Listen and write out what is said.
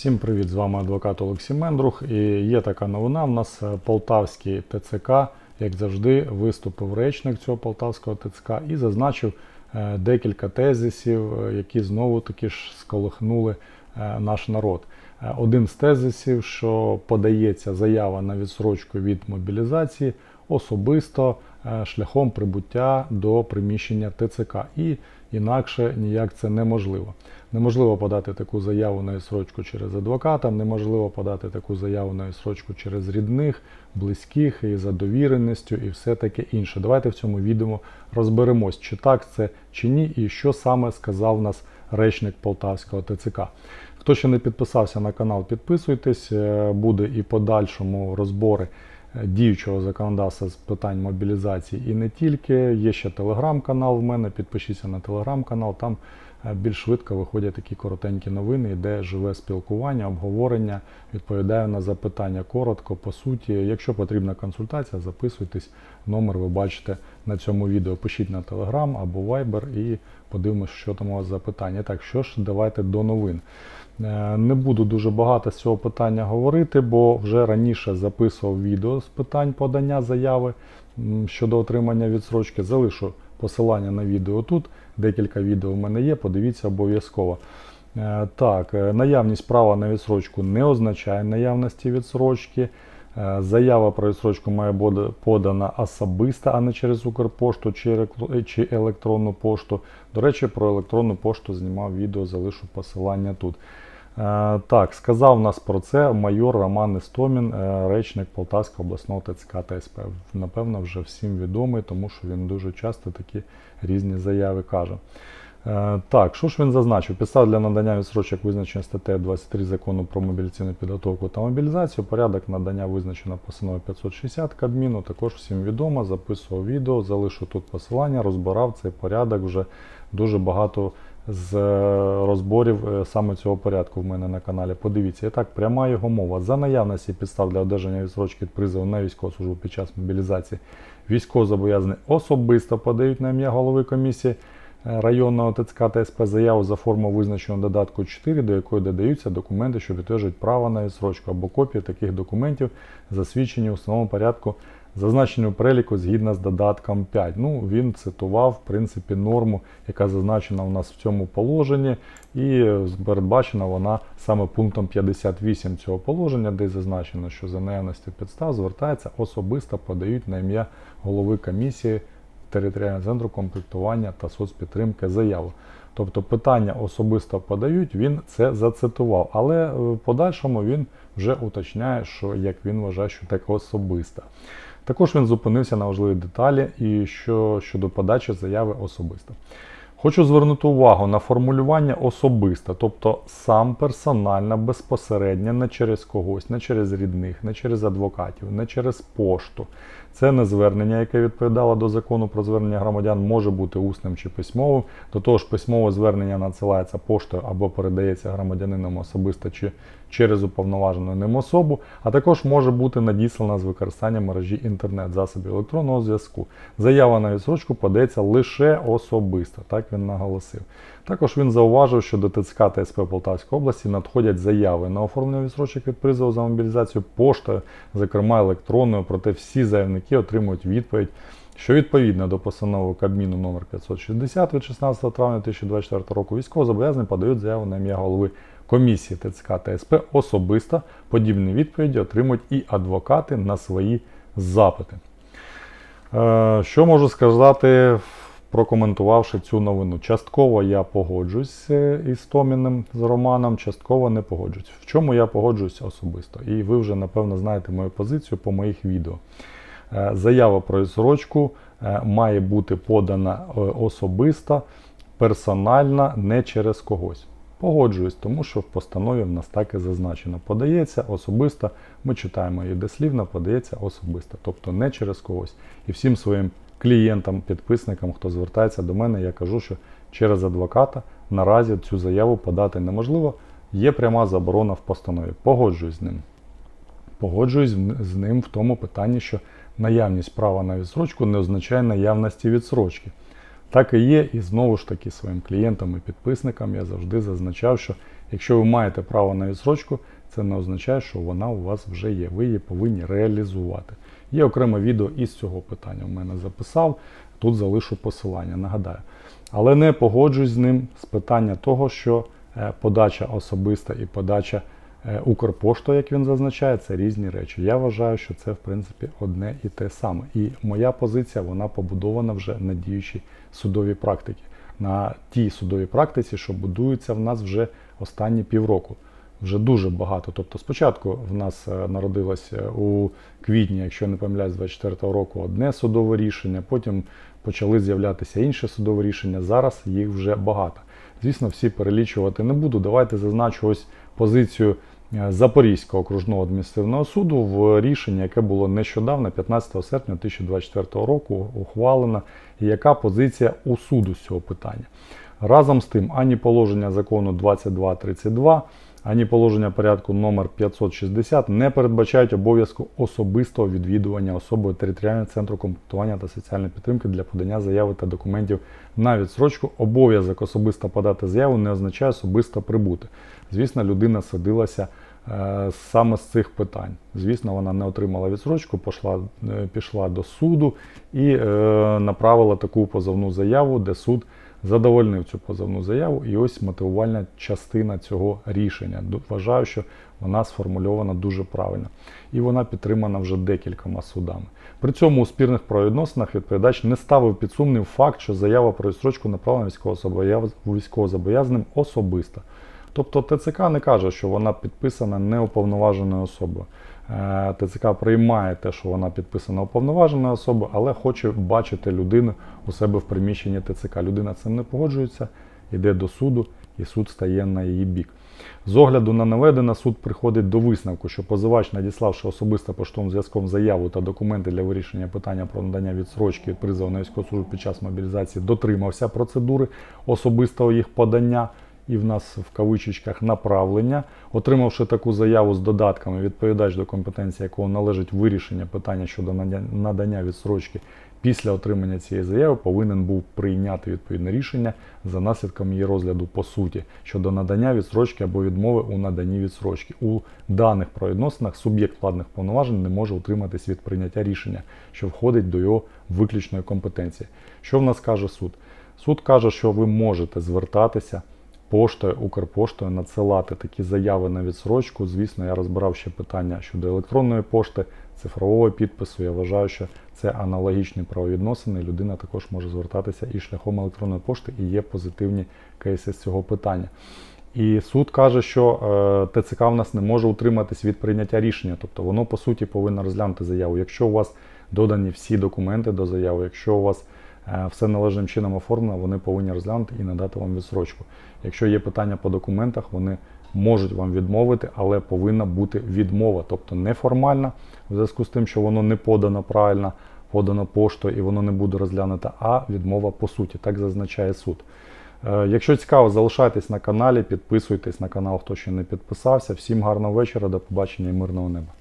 Всім привіт! З вами адвокат Олексій Мендрух. І є така новина. У нас е, полтавський ТЦК, як завжди, виступив речник цього полтавського ТЦК і зазначив е, декілька тезисів, е, які знову таки ж сколихнули наш народ. Один з тезисів, що подається заява на відсрочку від мобілізації особисто шляхом прибуття до приміщення ТЦК. І інакше ніяк це неможливо. Неможливо подати таку заяву на відсрочку через адвоката, неможливо подати таку заяву на відсрочку через рідних, близьких і за довіреністю, і все таке інше. Давайте в цьому відео розберемось, чи так це чи ні, і що саме сказав нас речник Полтавського ТЦК. Хто ще не підписався на канал, підписуйтесь, е, буде і подальшому розбори е, діючого законодавства з питань мобілізації і не тільки. Є ще телеграм-канал в мене. Підпишіться на телеграм-канал. Там більш швидко виходять такі коротенькі новини, де живе спілкування, обговорення, відповідаю на запитання коротко, по суті. Якщо потрібна консультація, записуйтесь. Номер ви бачите на цьому відео. Пишіть на телеграм або вайбер і подивимося, що там у вас за питання. Так, що ж, давайте до новин. Е, Не буду дуже багато з цього питання говорити, бо вже раніше записував відео з питань подання заяви щодо отримання відсрочки. Залишу посилання на відео тут. Декілька відео в мене є, подивіться обов'язково. Е, Так, е, наявність права на відсрочку не означає наявності відсрочки. Е, Заява про відсрочку має бути подана особисто, а не через Укрпошту чи електро- чи електронну пошту. До речі, про електронну пошту знімав відео, залишу посилання тут. Е, Так, сказав нас про це майор Роман Істомін, е, речник Полтавського обласного ТЦК та СП. Напевно, вже всім відомий, тому що він дуже часто такі різні заяви каже. Е, Так, що ж він зазначив? Підстав для надання відсрочок визначено статтею 23 закону про мобілізаційну підготовку та мобілізацію. Порядок надання визначено постановою 560 Кабміну. Також всім відомо, записував відео, залишу тут посилання, розбирав цей порядок вже дуже багато з е, розборів е, саме цього порядку в мене на каналі. Подивіться, і так, пряма його мова. За наявності підстав для одержання відсрочки від призову на військову службу під час мобілізації військовозобов'язані особисто подають на ім'я голови комісії е, районного ТЦК та СП заяву за форму визначеного додатку 4, до якої додаються документи, що підтверджують право на відсрочку або копії таких документів, засвідчені у встановленому порядку, зазначені у переліку згідно з додатком 5. Ну, він цитував, в принципі, норму, яка зазначена у нас в цьому положенні, і передбачена вона саме пунктом 58 цього положення, де зазначено, що за наявності підстав звертається особисто подають на ім'я голови комісії територіального центру комплектування та соцпідтримки заяву. Тобто питання особисто подають, він це зацитував, але е, в подальшому він вже уточняє, що як він вважає, що так особисто. Також він зупинився на важливі деталі і що щодо подачі заяви особисто. Хочу звернути увагу на формулювання особисто, тобто сам персонально, безпосередньо, не через когось, не через рідних, не через адвокатів, не через пошту. Це не звернення, яке відповідало до закону про звернення громадян, може бути усним чи письмовим. До того ж, письмове звернення надсилається поштою або передається громадянином особисто чи через уповноважену ним особу, а також може бути надіслана з використанням мережі інтернет-засобів електронного зв'язку. Заява на відсрочку подається лише особисто, так він наголосив. Також він зауважив, що до ТЦК та СП Полтавської області надходять заяви на оформлення відсрочок від призову за мобілізацію поштою, зокрема електронною, проте всі заявники отримують відповідь, що відповідно до постанови Кабміну номер 560 від 16 травня 2024 року військовозобов'язані подають заяву на ім'я голови комісії ТЦК та СП особисто. Подібні відповіді отримують і адвокати на свої запити. Е, Що можу сказати, прокоментувавши цю новину? Частково я погоджуюсь е, із Томіним, з Романом, частково не погоджуюсь. В чому я погоджуюсь особисто? І ви вже, напевно, знаєте мою позицію по моїх відео. Е, Заява про відсрочку е, має бути подана е, особисто, персонально, не через когось. Погоджуюсь, тому що в постанові в нас так і зазначено. Подається особисто, ми читаємо її дослівно, подається особисто, тобто не через когось. І всім своїм клієнтам, підписникам, хто звертається до мене, я кажу, що через адвоката наразі цю заяву подати неможливо. Є пряма заборона в постанові. Погоджуюсь з ним. Погоджуюсь з ним в тому питанні, що наявність права на відсрочку не означає наявності відсрочки. Так і є, і знову ж таки своїм клієнтам і підписникам я завжди зазначав, що якщо ви маєте право на відсрочку, це не означає, що вона у вас вже є. Ви її повинні реалізувати. Є окреме відео із цього питання. У мене записав. Тут залишу посилання, нагадаю. Але не погоджуюсь з ним з питання того, що е, подача особиста і подача е, Укрпоштою, як він зазначає, це різні речі. Я вважаю, що це в принципі одне і те саме. І моя позиція вона побудована вже на діючій судовій практиці, на тій судовій практиці, що будується в нас вже останні півроку. Вже дуже багато. Тобто, спочатку в нас е, народилось е, у квітні, якщо не помиляюсь, 24-го року одне судове рішення, потім почали з'являтися інші судові рішення. Зараз їх вже багато. Звісно, всі перелічувати не буду. Давайте зазначу ось позицію е, Запорізького окружного адміністративного суду в рішенні, яке було нещодавно, 15 серпня 2024 року, ухвалено, і яка позиція у суду з цього питання. Разом з тим, ані положення закону 2232, ані положення порядку номер 560 не передбачають обов'язку особистого відвідування особою територіального центру комплектування та соціальної підтримки для подання заяви та документів на відсрочку. Обов'язок особисто подати заяву не означає особисто прибути. Звісно, людина садилася саме з цих питань. Звісно, вона не отримала відсрочку, пішла, е, пішла до суду і е, направила таку позовну заяву, де суд задовольнив цю позовну заяву. І ось мотивувальна частина цього рішення. Вважаю, що вона сформульована дуже правильно. І вона підтримана вже декількома судами. При цьому у спірних правовідносинах відповідач не ставив під сумнів факт, що заява про відстрочку направлена військовозобов'яз- військовозобов'язаним особисто. Тобто ТЦК не каже, що вона підписана неуповноваженою особою. Е, ТЦК приймає те, що вона підписана уповноваженою особою, але хоче бачити людину у себе в приміщенні ТЦК. Людина цим не погоджується, йде до суду, і суд стає на її бік. З огляду на наведене, суд приходить до висновку, що позивач, надіславши особисто поштовим зв'язком заяву та документи для вирішення питання про надання відсрочки від призову на військову службу під час мобілізації, дотримався процедури особистого їх подання і в нас в кавичечках направлення. Отримавши таку заяву з додатками, відповідач до компетенції якого належить вирішення питання щодо надання відсрочки після отримання цієї заяви повинен був прийняти відповідне рішення за наслідком її розгляду по суті щодо надання відсрочки або відмови у наданні відсрочки. У даних правовідносинах суб'єкт владних повноважень не може утриматись від прийняття рішення, що входить до його виключної компетенції. Що в нас каже суд? Суд каже, що ви можете звертатися поштою, Укрпоштою надсилати такі заяви на відсрочку. Звісно, я розбирав ще питання щодо електронної пошти, цифрового підпису. Я вважаю, що це аналогічні правовідносини. Людина також може звертатися і шляхом електронної пошти, і є позитивні кейси з цього питання. І суд каже, що е, ТЦК в нас не може утриматись від прийняття рішення, тобто воно по суті повинно розглянути заяву. Якщо у вас додані всі документи до заяви, якщо у вас все належним чином оформлено, вони повинні розглянути і надати вам відсрочку. Якщо є питання по документах, вони можуть вам відмовити, але повинна бути відмова, тобто неформальна, в зв'язку з тим, що воно не подано правильно, подано поштою і воно не буде розглянуто, а відмова по суті, так зазначає суд. Е, Якщо цікаво, залишайтесь на каналі, підписуйтесь на канал, хто ще не підписався. Всім гарного вечора, до побачення і мирного неба.